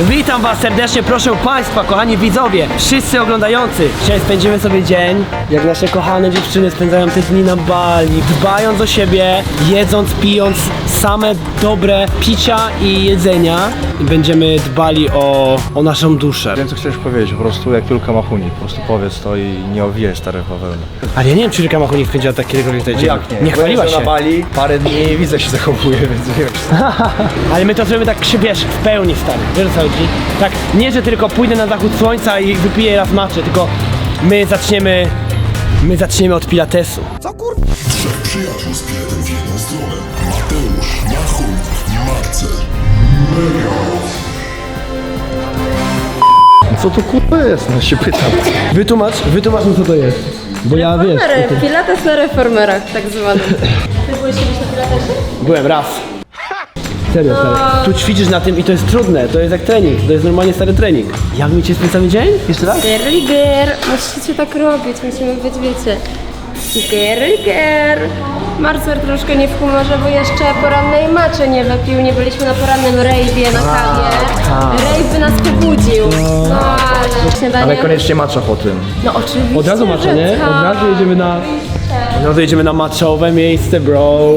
Witam Was serdecznie, proszę Państwa, kochani widzowie, wszyscy oglądający. Dzisiaj spędzimy sobie dzień, jak nasze kochane dziewczyny spędzają te dni na Bali, dbając o siebie, jedząc, pijąc same dobre picia i jedzenia. I będziemy dbali o, o naszą duszę. Wiem co chcesz powiedzieć, po prostu jak Julka Machunik, po prostu powiedz to i nie owijaj stare bawełny. Ale ja nie wiem, czy Rika Machunik spędziła tak kiedykolwiek ten dzień. Nie chwaliła Byłem się. na Bali, parę dni widzę się zachowuje, więc wiesz. Ale my to zrobimy tak, wiesz, w pełni stary. Wiesz co chodzi? Tak, nie, że tylko pójdę na zachód słońca i wypiję raz maczę, tylko my zaczniemy, my zaczniemy od pilatesu. Trzech przyjaciół z biletem w jedną stronę. Mateusz, Machun i Marcel. Co to kurwa jest? No się pytam. Wytłumacz, wytłumacz mi co to jest. Bo ja wiesz, Reformery, pilates na reformerach tak zwanym. Ty byłeś kiedyś na pilatesie? byłem raz. Serio, stary. Tu ćwiczysz na tym i to jest trudne, to jest jak trening, to jest normalnie stary trening. Jak mi cię spędzamy dzień? Jeszcze raz? Girly girl, musicie tak robić, musimy być, wiecie. Girly girl. Marcel troszkę nie w humorze, bo jeszcze porannej maczy nie wypił, nie byliśmy na porannym rejwie na kawie. Rejw by nas pobudził. No ale śniadanie... Ale koniecznie macza po tym. No oczywiście, Od razu macze, że nie? Od tak. razu jedziemy na... Od razu jedziemy na maczowe miejsce, bro.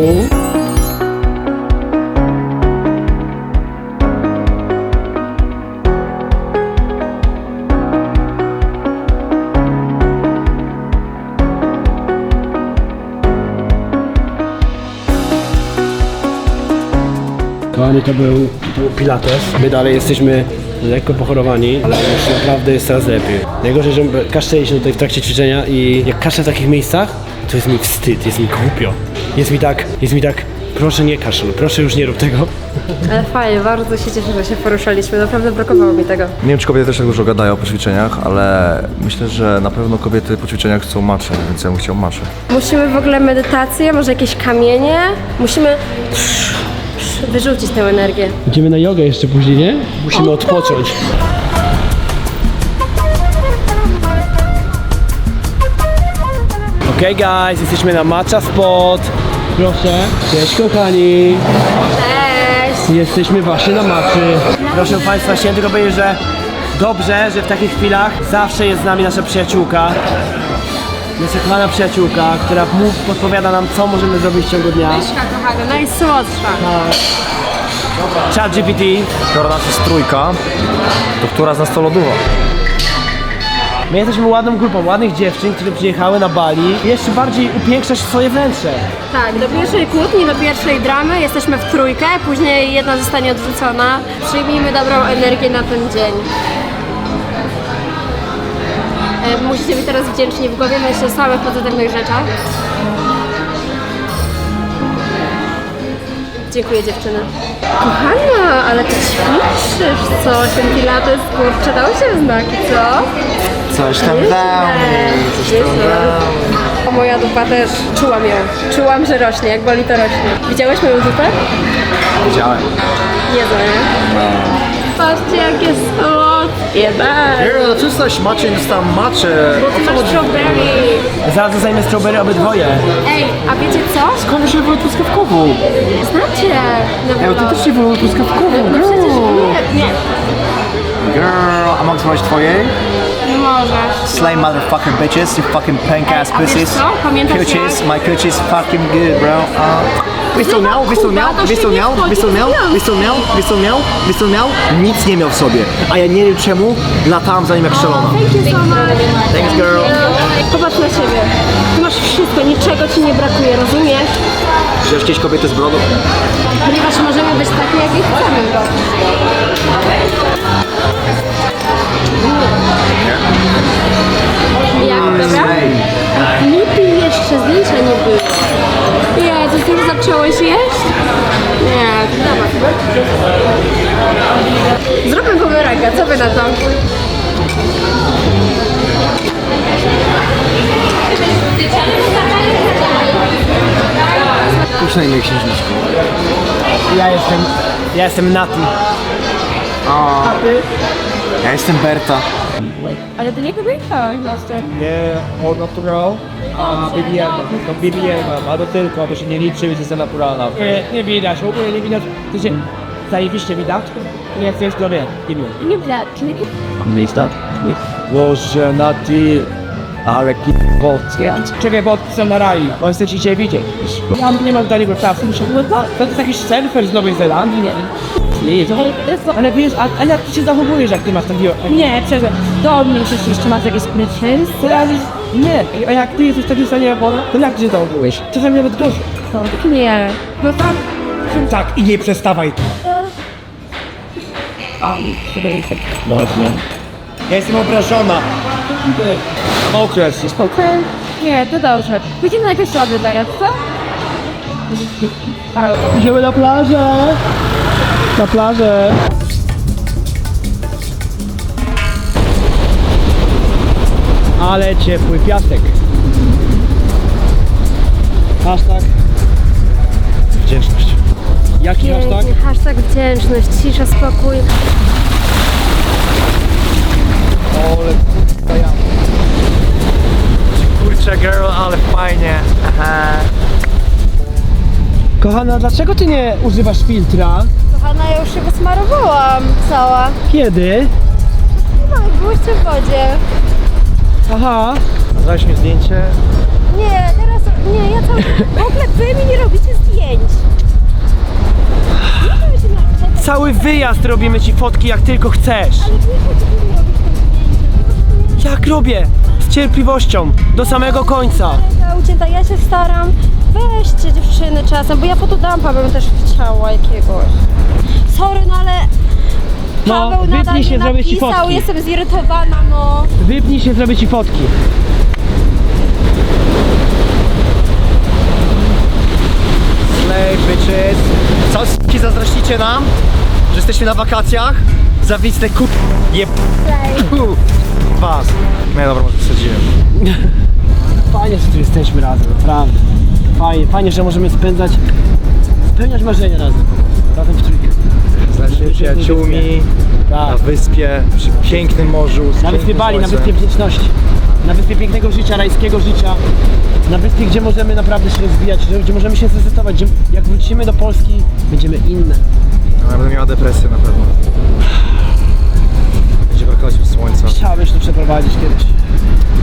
Kochani, to był, to był Pilates. My dalej jesteśmy lekko pochorowani, ale już naprawdę jest coraz lepiej. Najgorzej, że kaszczeliśmy tutaj w trakcie ćwiczenia i jak kaszlę w takich miejscach, to jest mi wstyd, jest mi głupio. Jest mi tak, jest mi tak, proszę nie kaszel, proszę już nie rób tego. Ale fajnie, bardzo się cieszę, że się poruszaliśmy, naprawdę brakowało mi tego. Nie wiem czy kobiety też tak dużo gadają po ćwiczeniach, ale myślę, że na pewno kobiety po ćwiczeniach chcą macze, więc ja bym chciał macze. Musimy w ogóle medytację, może jakieś kamienie. Musimy wyrzucić tę energię. Idziemy na jogę jeszcze później, nie? Musimy odpocząć. Okej guys, jesteśmy na Matcha Spot. Proszę. Cześć kochani. Cześć! Jesteśmy właśnie na maczy. Proszę Państwa, chciałem tylko powiedzieć, że dobrze, że w takich chwilach zawsze jest z nami nasza przyjaciółka. Kochana przyjaciółka, która mu podpowiada nam, co możemy zrobić w ciągu dnia. Myszka kochana, najsłodsza. Chat GPT. Skoro nas jest trójka, to która z nas to lodowa? My jesteśmy ładną grupą ładnych dziewczyn, które przyjechały na Bali i jeszcze bardziej upiększać swoje wnętrze. Tak, do pierwszej kłótni, do pierwszej dramy jesteśmy w trójkę, później jedna zostanie odrzucona. Przyjmijmy dobrą energię na ten dzień. E, Musicie być teraz wdzięczni w głowie, myślę o samych pozytywnych rzeczach. Dziękuję dziewczyny. Kochana, ale ty ćwiczysz coś, ten pilates, kurczę, dał się znaki, co? Coś tam Nieźle. O, moja dupa też. Czułam ją. Czułam, że rośnie. Jak boli, to rośnie. Widziałeś moją dupę? Widziałem. Jezu, nie? Patrzcie, jakie słodkie, tak. Girl, no przestań macie, jest tam macze. Bo ty masz strawberry. Zaraz dostajemy strawberry obydwoje. Ej, a wiecie co? Skąd się było truskawkową? Znacie. Na Ej, to też się było truskawkową, No przecież nie, nie. Girl, a mogę zobaczyć twojej? Nie. Slay motherfucking bitches, you fucking punk ass Ej, a wiesz pussies. co? Pamiętasz Coochies, jak- my coochies fucking good, bro. Uh. Co miał? Wiesz co miał? Kuba, to się nie miał? wchodzi Wiesz co w miał? związek. Wiesz co miał? Wiesz co miał? Wiesz co miał? Nic nie miał w sobie. A ja nie wiem czemu, latałam za nim jak szalona. Thank you so much. Thanks, girl. Popatrz na siebie. Ty masz wszystko, niczego ci nie brakuje, rozumiesz? Wziąłeś kiedyś kobietę z brodą? Ponieważ możemy być takie, jakie chcemy. Na to? Już na imię księżniczku. Ja jestem, ja jestem Nati. Ja jestem Berta. Ale to nie kobieta, Nie, od natural, a BBM, to BBM, albo tylko, bo się nie liczy, więc jest naturalna. Nie, nie widać, w ogóle nie widać. To się zajebiście widać. Jest, jest, no wie. Imię. Nie wlaczy. Miejsca? Boże, na ty. Ale k***wodka. Czekaj, bo są na rali. On chce ci cię widzieć. Ja nie mam do niego czasu. Muszę, no to, to jest jakiś surfer z Nowej Zelandii, nie wiem. Nie, to, ale wiesz, a, a jak ty się zachowujesz, jak ty masz biur? Nie, przecież do mnie przecież jeszcze masz jakieś pretensje. To ja już- Nie, a jak ty jesteś taki stanie to jak ty się zachowujesz? Czasami nawet gorzej. Nie. No tak. Tak, i nie przestawaj. Ja jestem obrażona. Okres. Okej. Nie, to dobrze. Pójdziemy na jakieś lody teraz, co? Idziemy na plażę! Na plażę! Ale ciepły piasek. Hashtag wdzięczność. Jaki hashtag? Pięknie, hashtag wdzięczność, cisza, spokój. Kurczę girl, ale fajnie. Aha. Kochana, dlaczego ty nie używasz filtra? Kochana, ja już się wysmarowałam cała. Kiedy? No, byłyście w wodzie. Aha. Zaś mi zdjęcie. Nie, teraz, nie, ja cały, w ogóle wy mi nie robicie zdjęć. Cały wyjazd robimy ci fotki jak tylko chcesz. Jak robię? Z cierpliwością. Do samego końca. Ucięta, ja się staram. Weźcie dziewczyny czasem, bo ja fotodampa bym też chciała jakiegoś. Sorry, no ale No, Paweł nadal wypnij się, zrobię ci napisał, fotki. jestem zirytowana, no. Wypnij się, zrobię ci fotki. Slay bitches. Co s**ki zazdrościcie nam? Że jesteśmy na wakacjach? Zawistne kup... Jeb... Was. Nie dobra, może przesadziłem. Fajnie, że tu jesteśmy razem, naprawdę. Fajnie, fajnie, że możemy spędzać, spełniać marzenia razem. Razem w trójkę. Z naszymi przyjaciółmi na Tak. wyspie, przy pięknym morzu. z Na wyspie pięknym Bali, na słońcem. wyspie wdzięczności. Na wyspie pięknego życia, rajskiego życia. Na wyspie, gdzie możemy naprawdę się rozwijać, gdzie możemy się zresetować, że jak wrócimy do Polski, będziemy inne. Ona będę miała depresję na pewno. Będzie brakować mi słońca. Chciałbyś to przeprowadzić kiedyś.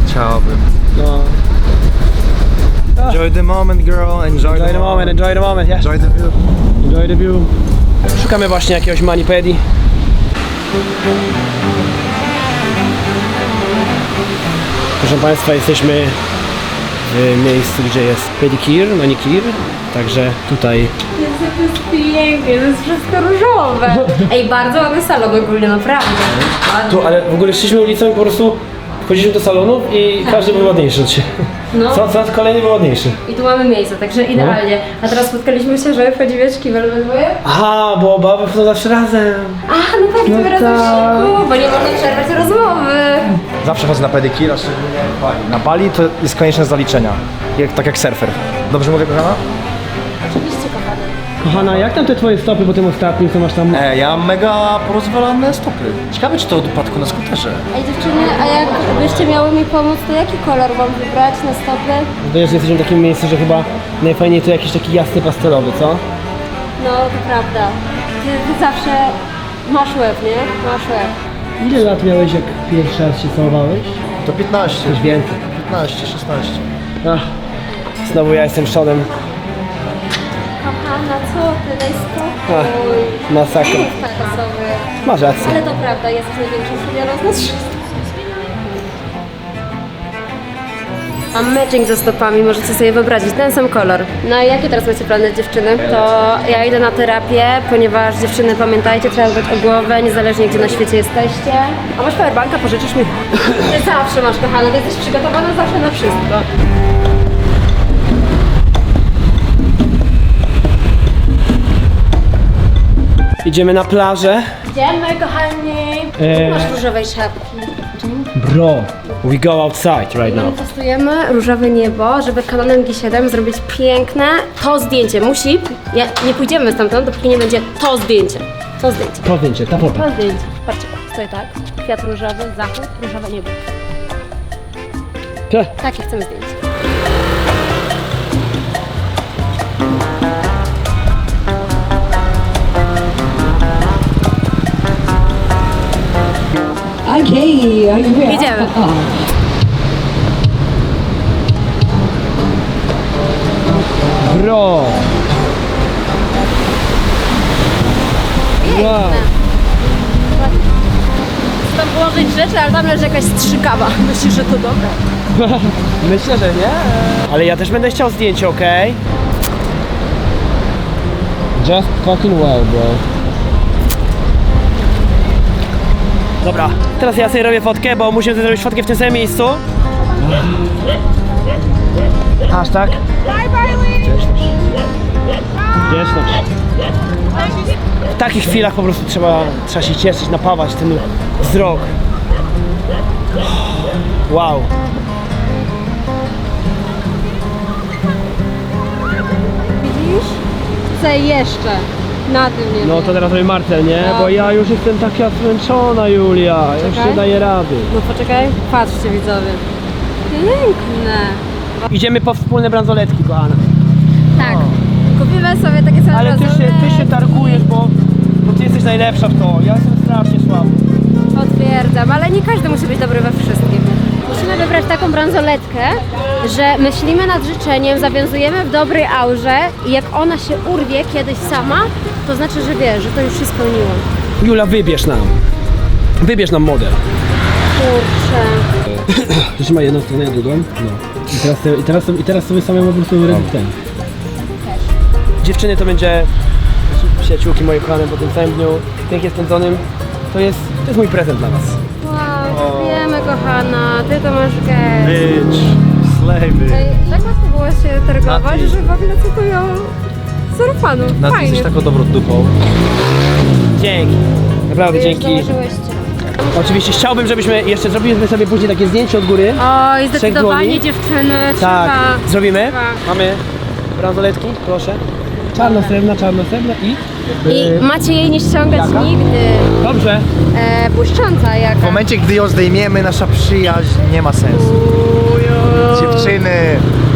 Chciałabym. No. Enjoy the moment, girl. Enjoy, Enjoy the moment, enjoy the moment, yeah. Enjoy the view. Enjoy the view. Szukamy właśnie jakiegoś manipedi. Proszę Państwa, jesteśmy w miejscu, gdzie jest pedikir, manikir, także tutaj To jest pięknie, to jest wszystko różowe. Ej, bardzo ładny salon ogólnie, naprawdę. Tu, ale w ogóle szliśmy ulicą i po prostu wchodziliśmy do salonów i każdy był ładniejszy od siebie. No. Co, co kolejny był ładniejszy. I tu mamy miejsce, także idealnie. A teraz spotkaliśmy się, żeby podziwiać we dwoje. Aha, bo baby to zawsze razem. A, no tak, No no razem tak. w siku, bo nie można przerwać rozmowy. Zawsze chodzę na pedikir, a szczególnie Bali. Na Bali to jest konieczne z zaliczenia. Jak, tak jak surfer. Dobrze mówię, kochana? Oczywiście, kochany. Kochana, jak tam te twoje stopy po tym ostatnim, co masz tam? E, ja mam mega porozwalane stopy. Ciekawe, czy to od upadku na skuterze. Ej dziewczyny, a jak byście miały mi pomóc, to jaki kolor mam wybrać na stopy? To już jesteśmy w takim miejscu, że chyba najfajniej to jakiś taki jasny pastelowy, co? No, to prawda. Ty, ty zawsze masz łeb, nie? Masz łeb. Ile lat miałeś, jak pierwszy raz się całowałeś? To 15. Coś więcej. 15, 16. Ach, znowu ja jestem szonem. Kochana, co ty, daj spokój. Masakra. Nie jest tak sobie. Masz rację. Ale to prawda, jesteś największą szumiarą z nas wszystkich. Mam matching ze stopami, możecie sobie wyobrazić, ten sam kolor. No i jakie teraz macie plany dziewczyny? To ja idę na terapię, ponieważ dziewczyny pamiętajcie, trzeba dbać o głowę, niezależnie gdzie na świecie jesteście. A masz powerbanka, pożyczysz mi? Ty zawsze masz kochana, ty jesteś przygotowana zawsze na wszystko. Idziemy na plażę. Idziemy kochani. Eee. Masz różowej szapki. Bro, we go outside right now. Testujemy różowe niebo, żeby Canonem G7 zrobić piękne to zdjęcie. Musi, nie, nie pójdziemy stamtąd, dopóki nie będzie to zdjęcie. To zdjęcie. To zdjęcie, ta foto. To zdjęcie. Patrzcie, stoi tak. Kwiat różowy, zachód, różowe niebo. Te. Takie chcemy zdjęcie. Okej, okay. Idziemy. Bro! Wow. Tam położyć rzeczy, ale tam leży jakaś strzykawa. Myślisz, że to dobre? Myślę, że nie. Ale ja też będę chciał zdjęcie, okej? Just fucking well, bro. Dobra, teraz ja sobie robię fotkę, bo musimy zrobić fotkę w tym samym miejscu. Hashtag. Wdzięczność. Wdzięczność. W takich chwilach po prostu trzeba, trzeba się cieszyć, napawać ten wzrok. Wow. Widzisz? Chcę jeszcze. Na tym nie No to teraz robię Marcel, nie? Bo ja już jestem taka zmęczona, Julia. Ja już Czekaj. nie daję rady. No poczekaj, patrzcie widzowie. Piękne. Idziemy po wspólne bransoletki, kochana. Tak. Kupimy sobie takie same Ale ty się, ty się targujesz, bo, bo ty jesteś najlepsza w to. Ja jestem strasznie słaby. Potwierdzam, ale nie każdy musi być dobry we wszystkim. Musimy wybrać taką bransoletkę, że myślimy nad życzeniem, zawiązujemy w dobrej aurze i jak ona się urwie kiedyś sama, to znaczy, że wiesz, że to już się spełniło. Julia, wybierz nam. Wybierz nam model. Kurczę. Już ma jedną stronę, ja drugą. No. I teraz, sobie- i teraz, sobie- i teraz sobie same po prostu robić ten. Dziewczyny to będzie przyjaciółki moje kochane po tym całym dniu pięknie spędzonym. To jest, to jest mój prezent dla was. Kochana, ty to masz gest. Bitch, slejby. Ej, tak łatwo było się targować, że w ogóle cytują surfanów. Na ty Fajnie. jesteś taką dobrą dupą. Dzięki. Naprawdę już dzięki. założyłyście. Oczywiście chciałbym, żebyśmy jeszcze zrobiliśmy sobie później takie zdjęcie od góry. Oj, zdecydowanie dłoni? dziewczyny, Tak, trzeba. zrobimy. Trzeba. Mamy bransoletki, proszę. Czarno-srebrna, czarno-srebrna i... I macie jej nie ściągać Jaka? nigdy. Dobrze. E, błyszcząca jaka. W momencie, gdy ją zdejmiemy, nasza przyjaźń nie ma sensu. Dziewczyny,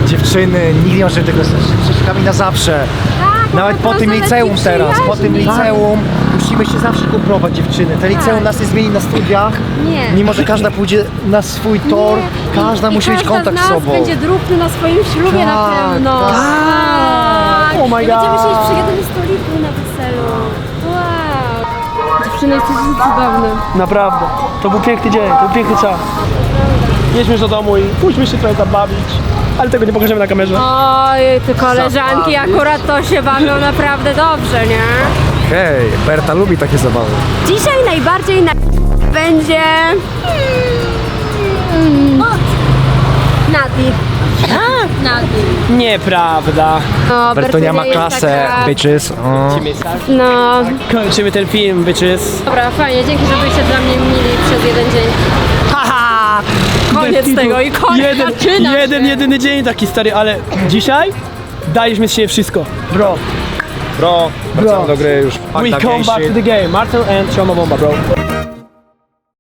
dziewczyny, nigdy nie możemy tego. Przyjaciółkami na zawsze. Tak, Nawet po tym liceum teraz, po tym liceum musimy się zawsze kuprować dziewczyny. Te liceum nas nie zmieni na studiach, Nie. mimo że każda pójdzie na swój tor, Nie. każda I, musi i mieć kontakt z z nas sobą. będzie druhny na swoim ślubie na Tak, pewno. tak. My I Będziemy God. siedzieć przy jednym stoliku na weselu. Wow. Dziewczyny, jesteście cudowne. Naprawdę. To był piękny dzień, to był piękny czas. Jedźmy już do domu i pójdźmy się trochę zabawić. Ale tego nie pokażemy na kamerze. Oj, te koleżanki akurat to się bawią naprawdę dobrze, nie? Hej, Berta lubi takie zabawy. Dzisiaj najbardziej na... będzie... Mm. Nati. Nieprawda. No, Bertonia ma jest klasę, taka- bitches. O. No, Kończymy ten film, bitches. dobra, fajnie, dzięki, że byliście dla mnie mili przez jeden dzień. Haha! Koniec tego i koniec, jeden, zaczyna jeden, się. jedyny dzień taki stary, ale dzisiaj daliśmy z siebie wszystko. Bro, Bro, wracamy do gry już. we come back to the game. Marcel and Sioma Bomba, bro.